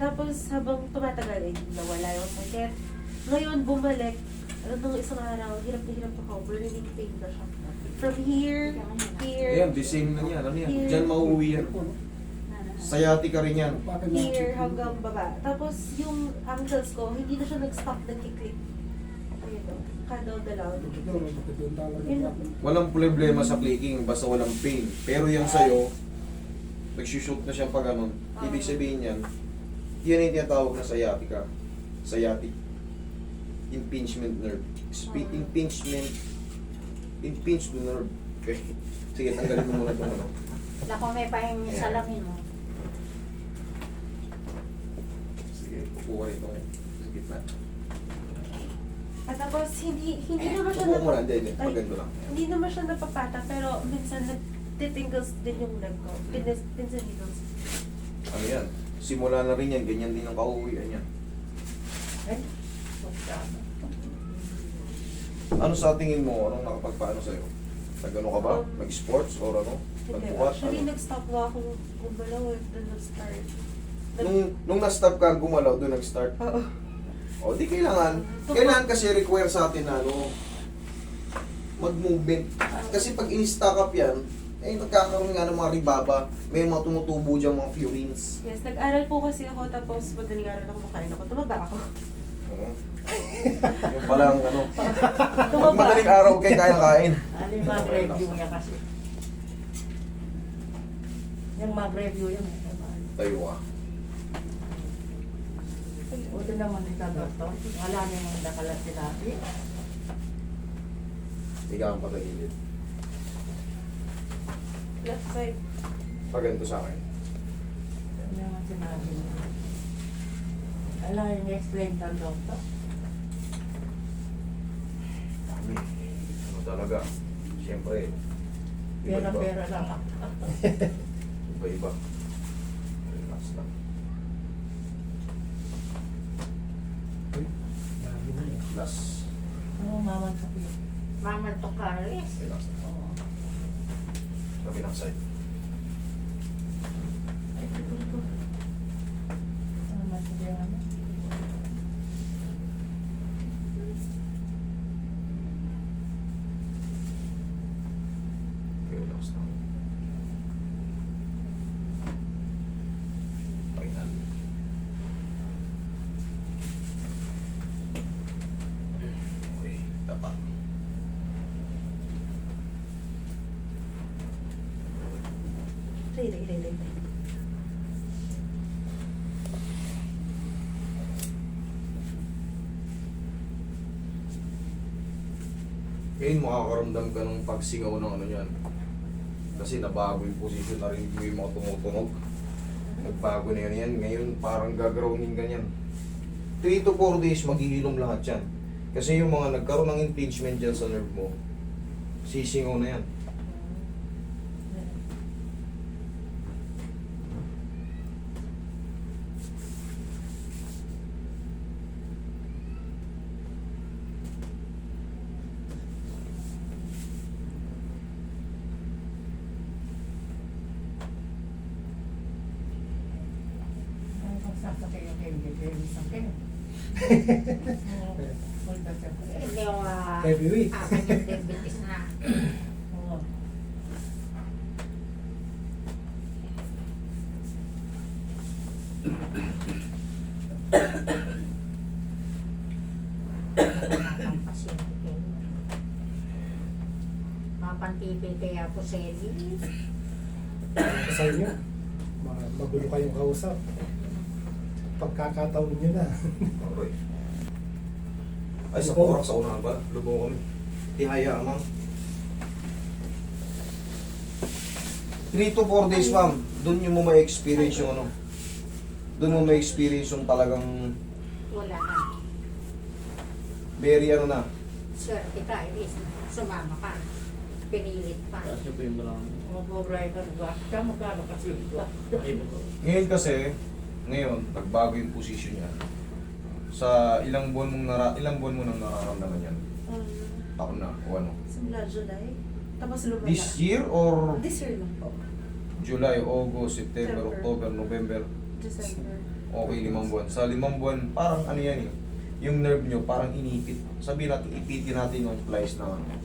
Tapos habang tumatagal, eh, nawala yung sakit. Ngayon, bumalik. Ano nung isang araw, hirap na hirap ako. Burning pain na siya. From here, here, Ayan, the same lang yan. Ano yan? Here. Diyan mauwi yan. Sciatica rin yan. here, hanggang baba. Tapos yung ankles ko, hindi na siya nag-stop nagkiklik. Ayun o, kadal-dalaw. Yun lang. Walang problema sa clicking, basta walang pain. Pero yung sa'yo, nagsushoot na siyang pag ganun. Ibig sabihin yan, yan yung tinatawag na sciatica. Sciatic. Impingement nerve. Sp- Ah. impingement. Impinge the nerve. Okay. Sige, tanggalin mo muna itong ano. Naku, may pahing Ayan. salamin mo. Sige, kukuha itong sa gitna. At tapos, hindi, hindi naman siya Upo mo na, napa- hindi, hindi. Ay, Maganda lang. Hindi naman siya napapata, pero minsan nagtitingles din yung leg ko. Pinis, pinsan needles. Ano yan? Simula na rin yan, ganyan din ang kauwian buksan. Ano sa tingin mo? Anong nakapagpaano sa'yo? Nag-ano ka ba? Nag-sports or ano? Hindi, Nagbuhat? actually, Ano? nag-stop nga akong gumalaw eh, doon nag-start. Nag- Nung, nung na-stop ka, gumalaw, doon nag-start. Oo. O, di kailangan. Kailangan kasi require sa atin na ano, mag-movement. Kasi pag in-stock up yan, eh nagkakaroon nga ng mga ribaba. May mga tumutubo dyan, mga furines. Yes, nag-aral po kasi ako, tapos madaling aral ako makain ako. Tumaba ako. Oo. yung palang ano, pag Tumaba. madaling araw kayo kaya-kain. Ano yung mag-review niya kasi? Yung mag-review yan. Tayo ka. Buti naman ito, doktor. Wala niya mga dakalat sinabi. Higa ang patagilid. Left side. Paganto sa akin. Ano naman sinabi niya. Alam yung explain ng doktor. Dami. Ano talaga? Siyempre. Pera-pera lang. Iba-iba. Relax lang. Last. Oo, maman sa piyo. Maman to Carlos. Relax lang. Oo. Kabilang side. Ay, tignan ko. Maman sa piyo. ano? Relax lang. Final. Okay, tapak. Ray, ray, ray, ray. Ngayon makakaramdam ka ng pagsingaw ng ano yan. Kasi nabago yung position na rin yung mga tumutunog. Nagbago na yan yan. Ngayon parang gagrowning ka yan. 3 to 4 days maghihilom lahat yan. Kasi yung mga nagkaroon ng impingement dyan sa nerve mo, sisingaw na yan. Ano kung sasakay yung kayo, hindi ako ah, Heavyweight. akin yung diabetes na. Oo. Ang pasyente ko. Mapantipil kaya po sa Sa inyo, ma- magulo kayong kausap. Pagkakataon nyo na. Okay. Ay, sa oras, sa unahan pala. Lubong kami. Tihaya, ma'am. 3 to 4 days, ma'am. Doon yung mo may experience yung ano. Doon mo may experience yung talagang Wala na. very ano na. Swerte ka, Iris. Sumama ka. Pinilit pa. Mga po-driver ba? Siya magkano kasi ba? Ngayon kasi, ngayon, nagbago yung position niya. Sa ilang buwan mong nara ilang buwan mo nang nararamdaman yan? Um, Taon na o ano? simula July. Tapos lumala. This year or This year lang po. July, August, September, September. October, November? December. Okay, limang buwan. Sa limang buwan, parang ano yan eh. Yung nerve nyo, parang inipit. Sabihin natin, ipitin natin yung plies ng ano.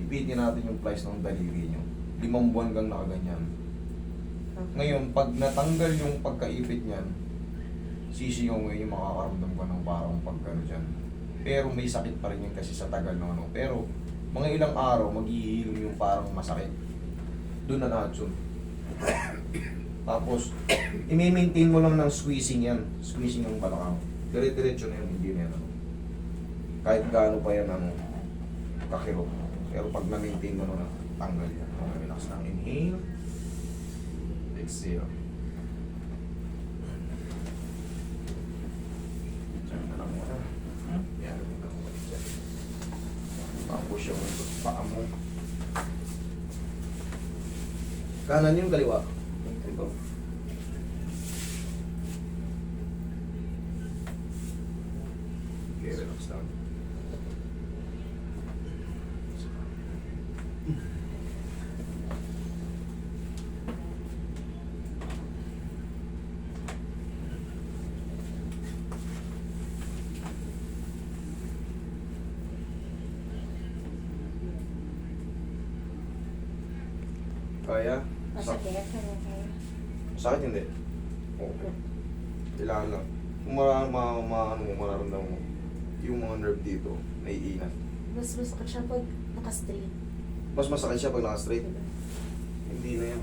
Ipitin natin yung plies ng daliri nyo. Limang buwan kang nakaganyan. Ngayon, pag natanggal yung pagkaipit niyan, sisigaw ngayon yung makakaramdam ka ng parang pagkano dyan. Pero may sakit pa rin yun kasi sa tagal ng ano. Pero, mga ilang araw, maghihilom yung parang masakit. Doon na yun. Tapos, i-maintain mo lang ng squeezing yan. Squeezing ng balakang. Dire-diretso na yan, hindi na yan. Ano. Kahit gaano pa yan, ano, kakiro. Pero pag na-maintain mo na, tanggal yan. Okay, relax lang. Inhale. Exhale. Diyan ka lang muna. Yan, yung ka muna dyan. Tapos yung paa mo. Kanan yung kaliwa. Ito. Okay, relax lang. Kaya? Sa Masakit. sakit hindi? Okay. Kailangan lang. Kung ma, ma, ma, ano mararamdaman mo, yung mga nerve dito, naiinat. Mas masakit siya pag naka-straight. Mas masakit siya pag naka-straight. Diba? Hindi na yan.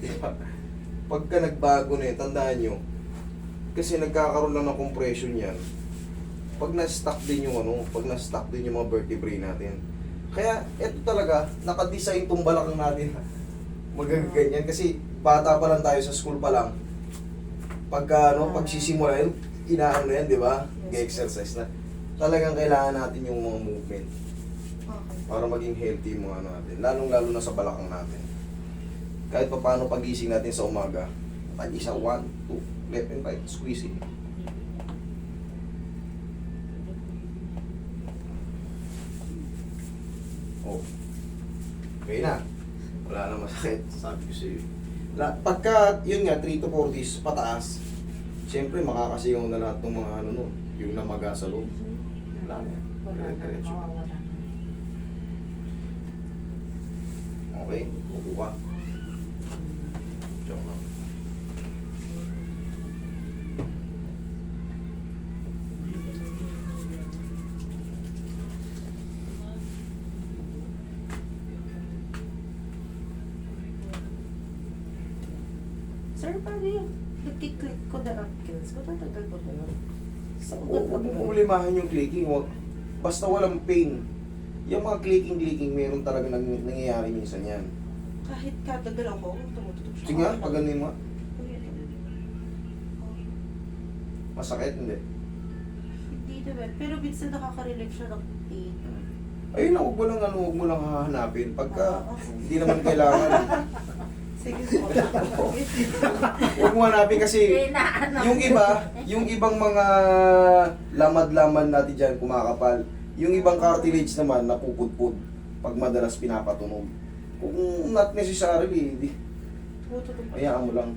Diba? Pagka nagbago na yun, tandaan nyo, kasi nagkakaroon lang ng compression yan, pag na-stuck din yung ano, pag na-stuck din yung mga vertebrae natin. Kaya, eto talaga, nakadesign tong balakang natin. Magaganyan. Kasi, bata pa lang tayo sa school pa lang. Pagka, ano, pagsisimula yun, inaano na yan, di ba? Yes. exercise na. Talagang kailangan natin yung mga movement para maging healthy yung mga ano natin. Lalong-lalo na sa balakang natin. Kahit pa paano pagising natin sa umaga, tag isa, one, two, left and right, squeezing. Oh. Okay na. Wala na masakit. Sabi ko sa'yo. La, pagka, yun nga, 3 to 4 days, pataas, siyempre makakasigaw na lahat ng mga ano no, yung namaga sa loob. Wala na. Wala na. Na. Okay, upo ka. Joke lang. Yung nagkiklik ko na ankles? Matatagal ko na yun. Sa Huwag ugat mo na problemahin yung clicking. Huwag. Basta walang pain. Yung mga clicking-clicking, meron talaga nang, nangyayari minsan yan. Kahit katagal ako, tumututok siya. Sige nga, pag ganun mo. Kuya, Masakit, hindi. Hindi naman. Pero minsan nakaka-relieve siya ng pain. Ayun lang, huwag mo lang, ano, huwag mo lang hahanapin. Pagka, Ah, okay. hindi naman kailangan. Sige po. huwag mo hanapin kasi, yung iba, yung ibang mga lamad-lamad natin dyan, kumakapal. Yung ibang cartilage naman, napupudpud pag madalas pinapatunog. Kung not necessarily, di, pa. hayaan mo lang.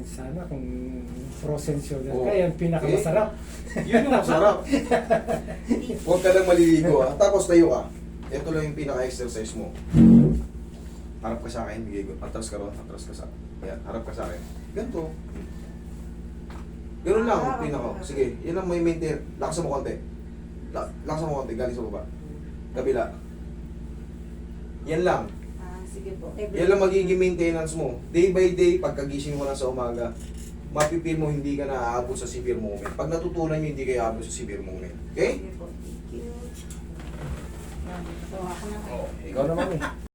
Yan sana kung frozen shoulder Oo. ka, yan pinakamasarap. Yun yung masarap. Huwag ka lang maliligo ha. Tapos tayo ka. Ito lang yung pinaka-exercise mo. Harap ka sa akin, bigay ko. Atras ka ron, atras ka sa... Ayan, harap ka sa akin. Ganito. Ganun lang, Ah, pinaka. okay. Sige, yun lang may maintain. Lakasan mo konti. La lakasan mo konti, galing sa baba. Kabila. Yan lang. Sige po. Yan lang magiging maintenance mo. Day by day, pagkagising mo na sa umaga, mapipil mo hindi ka na aabot sa severe moment. Pag natutunan nyo, hindi kayo aabot sa severe moment. Okay? Sige po. Thank you. So, ako na. Oh, ikaw naman eh.